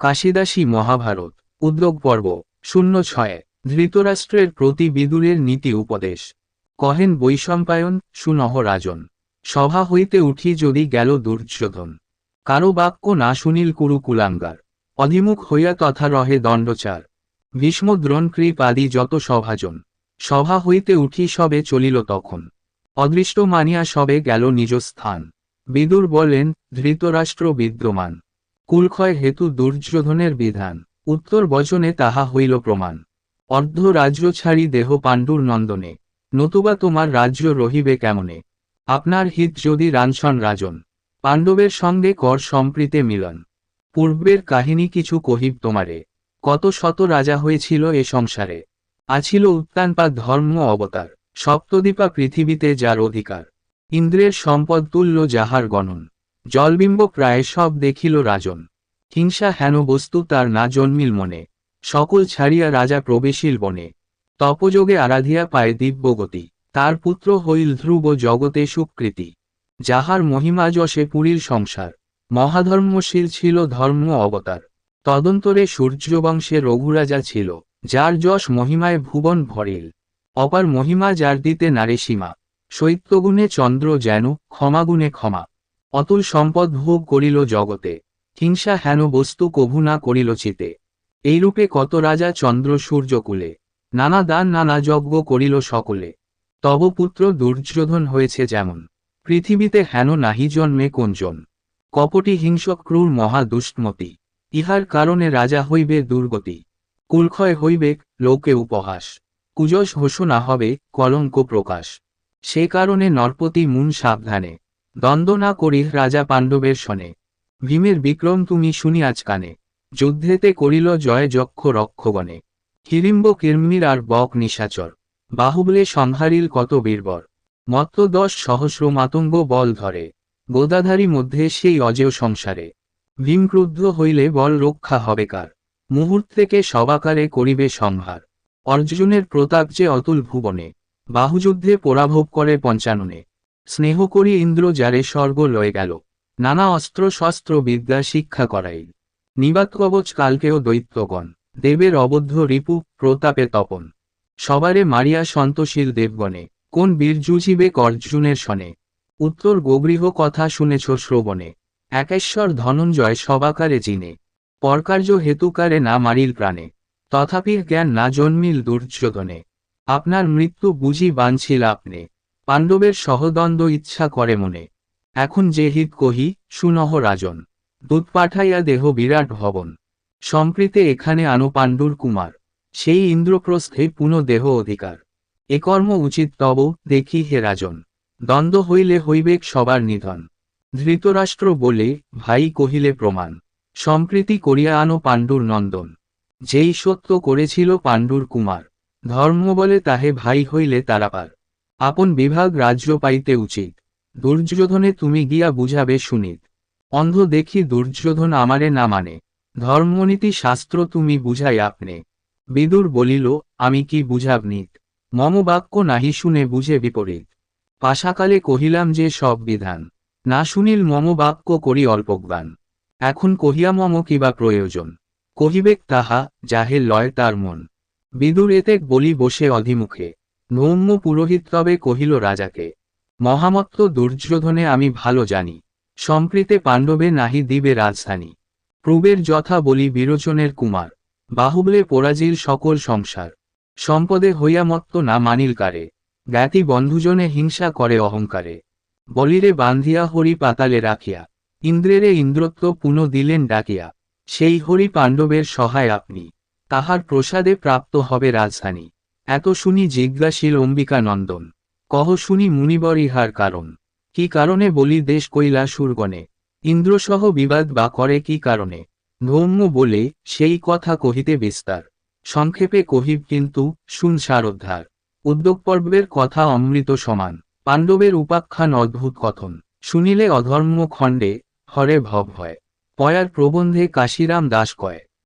কাশিদাসী মহাভারত, উদ্যোগ পর্ব, শূন্য ছয়, ধৃতরাষ্ট্রের প্রতি বিদুরের নীতি উপদেশ। কহেন বৈশম্পায়ন, সুনহ রাজন। সভা হইতে উঠি যদি গেল দুর্যোধন। কারও বাক্য না শুনিল কুরু কুলাঙ্গার। অধিমুখ হইয়া তথা রহে দণ্ডচার। ভীষ্ম দ্রোণ কৃপ আদি যত সভাজন। সভা হইতে উঠি সবে চলিল তখন। অদৃষ্ট মানিয়া সবে গেল নিজ স্থান। বিদুর বলেন, ধৃতরাষ্ট্র বিদ্যমান। কুলক্ষয় হেতু দুর্যোধনের বিধান। উত্তর বচনে তাহা হইল প্রমাণ। অর্ধ রাজ্য ছাড়ি দেহ পাণ্ডুর নন্দনে। নতুবা তোমার রাজ্য রহিবে কেমনে? আপনার হিত যদি রানসন রাজন। পাণ্ডবের সঙ্গে কর সম্প্রীতে মিলন। পূর্বের কাহিনী কিছু কহিব তোমারে। কত শত রাজা হয়েছিল এ সংসারে। আছিল উত্তানপাত ধর্ম অবতার। সপ্তদীপা পৃথিবীতে যার অধিকার। ইন্দ্রের সম্পদ তুল্য যাহার গণন। জলবিম্ব প্রায় সব দেখিল রাজন। হিংসা হেন বস্তু তার না জন্মিল মনে। সকল ছাড়িয়া রাজা প্রবেশিল বনে। তপযোগে আরাধিয়া পায় দিব্যগতি। তার পুত্র হইল ধ্রুব জগতে সুকৃতি। যাহার মহিমা যশে পুরীর সংসার। মহাধর্মশীল ছিল ধর্ম অবতার। তদন্তরে সূর্যবংশে রঘুরাজা ছিল, যার যশ মহিমায় ভুবন ভরিল। অপার মহিমা যার দিতে নারে সীমা। শৈত্যগুণে চন্দ্র যেন, ক্ষমাগুণে ক্ষমা। অতুল সম্পদ ভোগ করিল জগতে। হিংসা হেন বস্তু কভু না করিল চিতে। এইরূপে কত রাজা চন্দ্র সূর্যকুলে নানা দান নানা যজ্ঞ করিল সকলে। তব পুত্র দুর্যোধন হয়েছে যেমন, পৃথিবীতে হেন নাহি জন্মে কোনজন। কপটি হিংসক ক্রূর মহা দুষ্টমতি, ইহার কারণে রাজা হইবে দুর্গতি। কুলক্ষয় হইবে লোকে উপহাস, কুজস ঘোষণা হবে কলঙ্ক প্রকাশ। সে কারণে নরপতি মুন সাবধানে, দ্বন্দ্ব না করি রাজা পাণ্ডবের শনে ভীমের বিক্রম তুমি শুনিয়াছ কানে। যুদ্ধেতে করিল জয় যক্ষ রক্ষগণে। হিড়িম্ব কির্মির আর বক নিশাচর। বাহুবলে সংহারিল কত বীরবর। মত্ত দশ সহস্র মাতঙ্গ বল ধরে। গোদাধারী মধ্যে সেই অজেয় সংসারে। ভীম ক্রুদ্ধ হইলে বল রক্ষা হবে কার। মুহূর্তেকে সবাকারে করিবে সংহার অর্জুনের প্রতাপ যে অতুল ভুবনে। বাহুযুদ্ধে পরাভব করে পঞ্চাননে। স্নেহ করি ইন্দ্র যারে স্বর্গ লয়ে গেল। নানা অস্ত্র শস্ত্র বিদ্যা শিক্ষা করাইল নিবাত কবচ কালকেও দৈত্যগণ, দেবের অবদ্ধ রিপু প্রতাপে তপন। সবারে মারিয়া সন্তশীল দেবগণে, কোন বীর জুঝিবে অর্জুনের শনে উত্তর গোগৃহ কথা শুনেছ শ্রবণে, একেশ্বর ধনঞ্জয় সবাকারে জিনে। পরকার্য হেতুকারে না মারিল প্রাণে, তথাপি জ্ঞান না জন্মিল দুর্যোধনে। আপনার মৃত্যু বুঝি বাঞ্ছিল আপনি, পাণ্ডবের সহদ্বন্দ্ব ইচ্ছা করে মনে। এখন যে হিত কহি, সুনহ রাজন। দুধ পাঠাইয়া দেহ বিরাট ভবন। সম্প্রীতে এখানে আনো পাণ্ডুর কুমার। সেই ইন্দ্রপ্রস্থে পুনঃ দেহ অধিকার। এ কর্ম উচিত তব, দেখি হে রাজন। দ্বন্দ্ব হইলে হইবেক সবার নিধন। ধৃতরাষ্ট্র বলে ভাই কহিলে প্রমাণ। সম্প্রীতি করিয়া আনো পাণ্ডুর নন্দন। যেই সত্য করেছিল পাণ্ডুর কুমার। ধর্ম বলে তাহে ভাই হইলে তারাপার। আপন বিভাগ রাজ্য পাইতে উচিত। দুর্যোধনে তুমি গিয়া বুঝাবে শুনিত অন্ধ দেখি দুর্যোধন আমারে না মানে। ধর্মনীতি শাস্ত্র তুমি বুঝাই আপনে। বিদুর বলিল, আমি কি বুঝাব নিত? মম বাক্য নাহি শুনে বুঝে বিপরীত। পাশাকালে কহিলাম যে সব বিধান। না শুনিল মম বাক্য করি অল্পজ্ঞান। এখন কহিয়া মম কিবা প্রয়োজন। কহিবেক তাহা, যাহে লয় তার মন। বিদুর এতেক বলি বসে অধিমুখে। নৌম্য পুরোহিত তবে কহিল রাজাকে মহামত্ত দুর্যোধনে আমি ভালো জানি। সম্প্রীতে পাণ্ডবে নাহি দিবে রাজধানী। প্রবের যথা বলি বিরোচনের কুমার। বাহুবলে পরাজিল সকল সংসার। সম্পদে হইয়া মত্ত না মানিল কারে। জ্ঞাতি বন্ধুজনে হিংসা করে অহংকারে। বলিরে বান্ধিয়া হরি পাতালে রাখিয়া। ইন্দ্রেরে ইন্দ্রত্ব পুনঃ দিলেন ডাকিয়া। সেই হরি পাণ্ডবের সহায় আপনি। তাহার প্রসাদে প্রাপ্ত হবে রাজধানী। এত শুনি জিজ্ঞাসীল অম্বিকা নন্দন কহ শুনি মুনিবর ইহার কারণ। কি কারণে বলি দেশ কৈলা সুরগণে ইন্দ্রসহ বিবাদ বা করে কি কারণে? ধৌম্য বলে সেই কথা কহিতে বিস্তার। সংক্ষেপে কহিব কিন্তু, শুন সারোদ্ধার উদ্যোগ পর্বের কথা অমৃত সমান। পাণ্ডবের উপাখ্যান অদ্ভুত কথন। শুনিলে অধর্ম খণ্ডে হরে ভব হয়। পয়ার প্রবন্ধে কাশিরাম দাস কয়